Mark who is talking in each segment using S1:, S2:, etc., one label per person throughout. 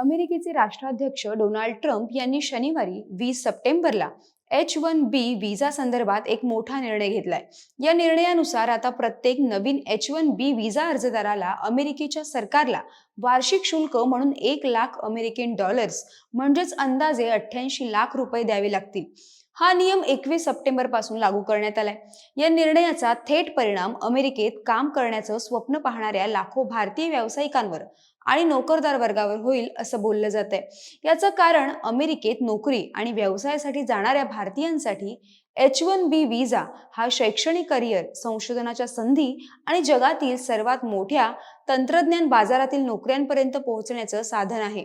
S1: अमेरिकेचे राष्ट्राध्यक्ष Donald Trump यांनी शनिवारी वीस सप्टेंबरला एच वन बी विजा संदर्भात एक मोठा निर्णय घेतलाय. या निर्णयानुसार आता प्रत्येक नवीन एच वन बी विजा अर्जदाराला अमेरिकेच्या सरकारला वार्षिक शुल्क म्हणून एक लाख अमेरिकन डॉलर्स म्हणजेच अंदाजे अठ्ठ्याऐंशी लाख रुपये द्यावे लागतील. हा नियम एकवीस सप्टेंबरपासून लागू करण्यात आलाय. या निर्णयाचा थेट परिणाम अमेरिकेत काम करण्याचं स्वप्न पाहणाऱ्या लाखो भारतीय व्यावसायिकांवर आणि नोकरदार वर्गावर होईल असं बोललं जात आहे याचं कारण अमेरिकेत नोकरी आणि व्यवसायासाठी जाणाऱ्या भारतीयांसाठी एच वन बी विजा हा शैक्षणिक करिअर संशोधनाच्या संधी आणि जगातील सर्वात मोठ्या तंत्रज्ञान बाजारातील नोकऱ्यांपर्यंत पोहोचण्याचं साधन आहे.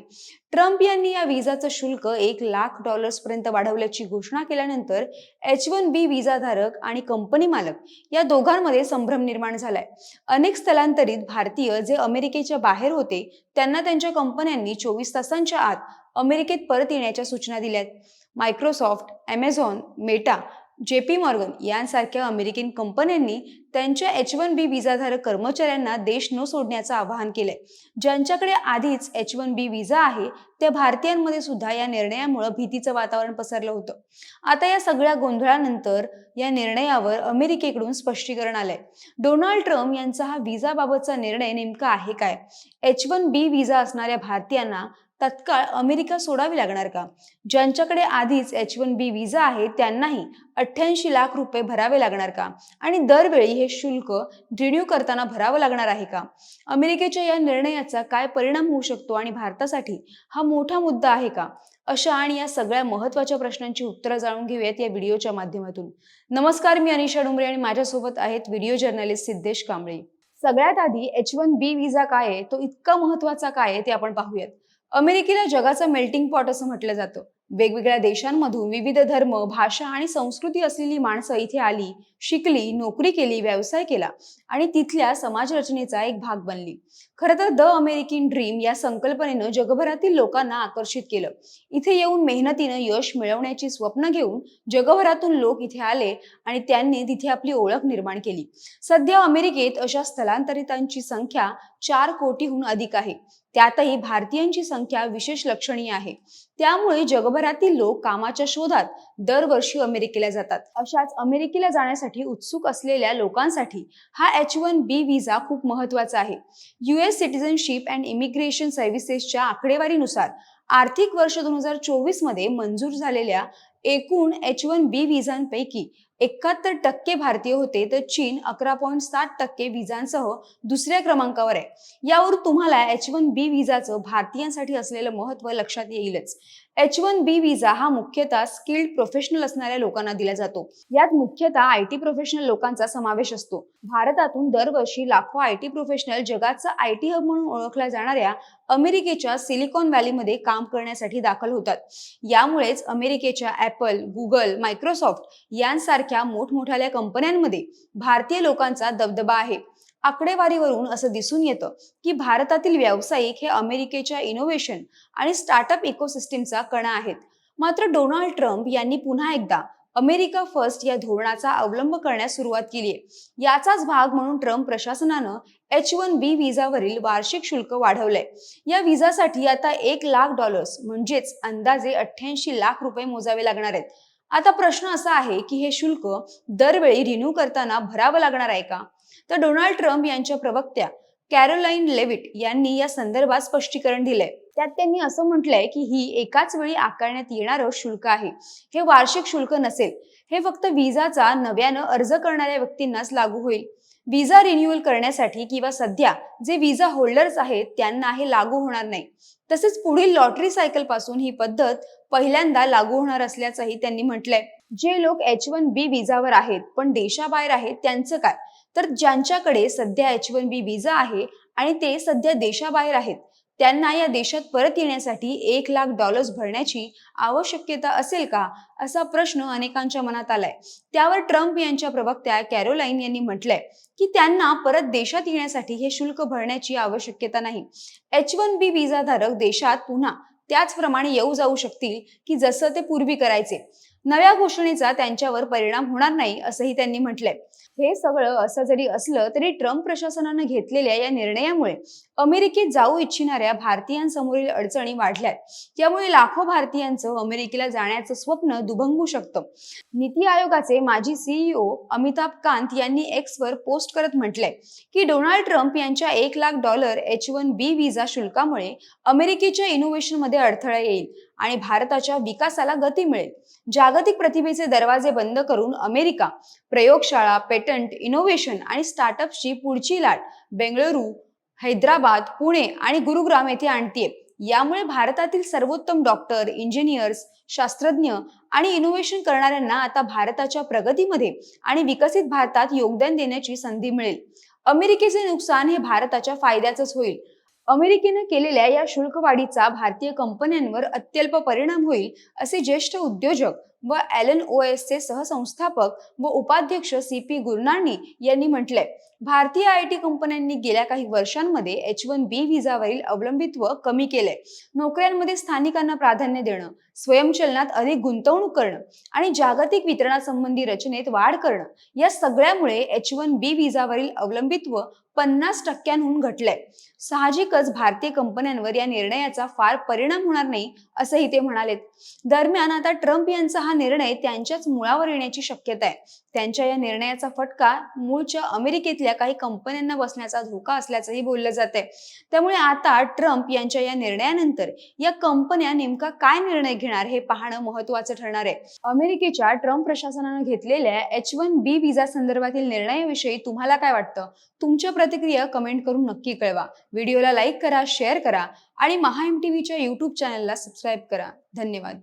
S1: ट्रम्प यांनी या विजाचं शुल्क एक लाख डॉलर्स पर्यंत वाढवल्याची घोषणा केल्यानंतर एच वन बी विजाधारक आणि कंपनी मालक या दोघांमध्ये संभ्रम निर्माण झालाय. अनेक स्थलांतरित भारतीय जे अमेरिकेच्या बाहेर होते त्यांना त्यांच्या कंपन्यांनी चोवीस तासांच्या आत अमेरिकेत परत येण्याच्या सूचना दिल्यात. Microsoft Amazon Meta J P Morgan यांसारख्या अमेरिकन कंपन्यांनी त्यांच्या एच वन बी विजाधारक कर्मचाऱ्यांना देश न सोडण्याचं आवाहन केलंय. ज्यांच्याकडे आधीच एच वन बी विजा आहे त्या भारतीयांमध्ये सुद्धा या निर्णयामुळे भीतीचं वातावरण पसरलं होतं. आता या सगळ्या गोंधळानंतर या निर्णयावर अमेरिकेकडून स्पष्टीकरण आलंय. डोनाल्ड ट्रम्प यांचा हा विजाबाबतचा निर्णय नेमका आहे काय? एच वन बी विजा असणाऱ्या भारतीयांना तत्काळ अमेरिका सोडावी लागणार का? ज्यांच्याकडे आधीच एच वन बी विजा आहे त्यांनाही अठ्ठ्याऐंशी लाख रुपये भरावे लागणार का? आणि दरवेळी हे शुल्क रिन्यू करताना भरावं लागणार आहे का? अमेरिकेच्या या निर्णयाचा काय परिणाम होऊ शकतो आणि भारतासाठी हा मोठा मुद्दा आहे का? अशा आणि या सगळ्या महत्त्वाच्या प्रश्नांची उत्तरं जाणून घेऊयात या व्हिडिओच्या माध्यमातून. नमस्कार मी अनिशा डुमरे आणि माझ्यासोबत आहेत व्हिडिओ जर्नलिस्ट सिद्धेश कांबळे. सगळ्यात आधी एच वन बी विजा काय आहे? तो इतका महत्त्वाचा काय आहे ते आपण पाहूयात. अमेरिकेला जगाचं मेल्टिंग पॉट असं म्हटलं जातं. वेगवेगळ्या देशांमधून विविध धर्म भाषा आणि संस्कृती असलेली माणसं इथे आली शिकली नोकरी केली व्यवसाय केला आणि तिथल्या समाज रचनेचा एक भाग बनली. खरं तर द अमेरिकन ड्रीम या संकल्पनेनं जगभरातील लोकांना आकर्षित केलं. इथे येऊन मेहनतीनं यश मिळवण्याची स्वप्न घेऊन जगभरातून लोक इथे आले आणि त्यांनी तिथे आपली ओळख निर्माण केली. सध्या अमेरिकेत अशा स्थलांतरितांची संख्या चार कोटीहून अधिक आहे. त्यातही भारतीयांची संख्या विशेष लक्षणीय आहे. त्यामुळे जगभरातील लोक कामाच्या शोधात दरवर्षी अमेरिकेला जातात. अशाच अमेरिकेला जाण्यासाठी उत्सुक असलेल्या लोकांसाठी हा एच वन बी विजा खूप महत्त्वाचा आहे. युएस सिटिझनशिप अँड इमिग्रेशन सर्व्हिसेसच्या आकडेवारीनुसार आर्थिक वर्ष दोन हजार चोवीसमध्ये मंजूर झालेल्या एकूण एच वन बी विजांपैकी एकाहत्तर टक्के भारतीय होते तर चीन अकरा पॉईंट सात टक्के विजांसह दुसऱ्या क्रमांकावर आहे. यावर तुम्हाला एच वन बी विजाचं भारतीयांसाठी असलेलं महत्त्व लक्षात येईलच. एच वन बी विजा हा मुख्यतः स्किल्ड प्रोफेशनल असणाऱ्या लोकांना दिला जातो. यात मुख्यतः आय टी प्रोफेशनल लोकांचा समावेश असतो. भारतातून दरवर्षी लाखो आय टी प्रोफेशनल जगाचा आय टी हब म्हणून ओळखल्या जाणाऱ्या अमेरिकेच्या सिलिकॉन व्हॅलीमध्ये काम करण्यासाठी दाखल होतात. यामुळेच अमेरिकेच्या ॲपल गुगल मायक्रोसॉफ्ट यांसारख्या मोठमोठ्या कंपन्यांमध्ये भारतीय लोकांचा दबदबा आहे. आकडेवारीवरून असं दिसून येतं की भारतातील व्यावसायिक हे अमेरिकेच्या इनोव्हेशन आणि स्टार्टअप इकोसिस्टीमचा कणा आहेत. मात्र डोनाल्ड ट्रम्प यांनी पुन्हा एकदा अमेरिका फर्स्ट या धोरणाचा अवलंब करण्यास सुरुवात केली आहे. याचाच भाग म्हणून ट्रम्प प्रशासनानं एच वन बी विजावरील वार्षिक शुल्क वाढवलंय. या विजासाठी आता एक लाख डॉलर्स म्हणजेच अंदाजे अठ्ठ्याऐंशी लाख रुपये मोजावे लागणार आहेत. आता प्रश्न असा आहे की हे शुल्क दरवेळी रिन्यू करताना भरावं लागणार आहे का? तर डोनाल्ड ट्रम्प यांच्या प्रवक्त्या कॅरोलाईन लेविट यांनी या संदर्भात स्पष्टीकरण दिलंय. त्यात त्यांनी असं म्हटलंय की ही एकाच वेळी आकारण्यात येणारं शुल्क आहे. हे वार्षिक शुल्क नसेल. हे फक्त विजाचा नव्यानं अर्ज करणाऱ्या व्यक्तींनाच लागू होईल. विजा रिन्युअल करण्यासाठी किंवा सध्या जे विजा होल्डर्स आहेत त्यांना हे लागू होणार नाही. तसेच पुढील लॉटरी सायकलपासून ही पद्धत पहिल्यांदा लागू होणार असल्याचंही त्यांनी म्हटलंय. जे लोक एच वन बी विजावर आहेत पण देशाबाहेर आहेत त्यांचं काय? तर ज्यांच्याकडे सध्या एच वन बी विजा आहे आणि ते सध्या देशाबाहेर आहेत त्यांना या देशात परत येण्यासाठी एक लाख डॉलर्स भरण्याची आवश्यकता असेल का असा प्रश्न अनेकांच्या मनात आलाय. त्यावर ट्रम्प यांच्या प्रवक्त्या कॅरोलाईन यांनी म्हटलंय की त्यांना परत देशात येण्यासाठी हे शुल्क भरण्याची आवश्यकता नाही. एच वन बी विजाधारक देशात पुन्हा त्याचप्रमाणे येऊ जाऊ शकतील की जसं ते पूर्वी करायचे. नव्या घोषणेचा त्यांच्यावर परिणाम होणार नाही असंही त्यांनी म्हटलंय. हे सगळं असं जरी असलं तरी ट्रम्प प्रशासनानं घेतलेल्या या निर्णयामुळे अमेरिकेत जाऊ इच्छिणाऱ्या भारतीयांसमोरील अडचणी वाढल्यात. त्यामुळे लाखो भारतीयांचं अमेरिकेला जाण्याचं स्वप्न दुभंगू शकतं. नीती आयोगाचे माजी सीईओ अमिताभ कांत यांनी एक्सवर पोस्ट करत म्हटलंय की डोनाल्ड ट्रम्प यांच्या एक lakh dollar H one B visa शुल्कामुळे अमेरिकेच्या इनोव्हेशनमध्ये अडथळा येईल. आणि भारताच्या विकासाला गती मिळेल. जागतिक प्रतिभेचे दरवाजे बंद करून अमेरिका प्रयोगशाळा पेटंट इनोव्हेशन आणि स्टार्टअपची पुढची लाट बेंगळुरू हैदराबाद पुणे आणि गुरुग्राम येथे आणतीये. यामुळे भारतातील सर्वोत्तम डॉक्टर इंजिनियर्स शास्त्रज्ञ आणि इनोव्हेशन करणाऱ्यांना आता भारताच्या प्रगतीमध्ये आणि विकसित भारतात योगदान देण्याची संधी मिळेल. अमेरिकेचे नुकसान हे भारताच्या फायद्याचंच होईल. अमेरिकेनं केलेल्या या शुल्कवाढीचा भारतीय कंपन्यांवर अत्यल्प परिणाम होईल असे ज्येष्ठ उद्योजक व एलन ओ चे सहसंस्थापक व उपाध्यक्ष सी पी गुरनाणी यांनी म्हटलंय भारतीय आय टी कंपन्यांनी गेल्या काही वर्षांमध्ये एच वन बी व्हिजावरील अवलंबित्व कमी केलंय. नोकऱ्यांमध्ये स्थानिकांना प्राधान्य देणं स्वयंचलनात अधिक गुंतवणूक करणं आणि जागतिक वितरणासंबंधी रचनेत वाढ करणं या सगळ्यामुळे एच वन बी व्हिजावरील अवलंबित्व पन्नास टक्क्यांहून घटलंय. साहजिकच भारतीय कंपन्यांवर या निर्णयाचा फार परिणाम होणार नाही असंही ते म्हणालेत. दरम्यान आता ट्रम्प यांचा हा निर्णय त्यांच्याच मुळावर येण्याची शक्यता आहे. त्यांच्या या निर्णयाचा फटका मूळच्या अमेरिकेतल्या काही कंपन्यांना बसण्याचा धोका असल्याचंही बोललं जात आहे त्यामुळे आता ट्रम्प यांच्या या निर्णयानंतर या कंपन्या नेमका काय निर्णय घेणार हे पाहणं महत्वाचं ठरणार आहे. अमेरिकेच्या ट्रम्प प्रशासनानं घेतलेल्या एच वन बी व्हिसा संदर्भातील निर्णयाविषयी तुम्हाला काय वाटतं? तुमच्या प्रतिक्रिया कमेंट करून नक्की कळवा. व्हिडिओला लाईक करा शेअर करा आणि महा एम टीव्हीच्या यूट्यूब चॅनलला सबस्क्राईब करा. धन्यवाद.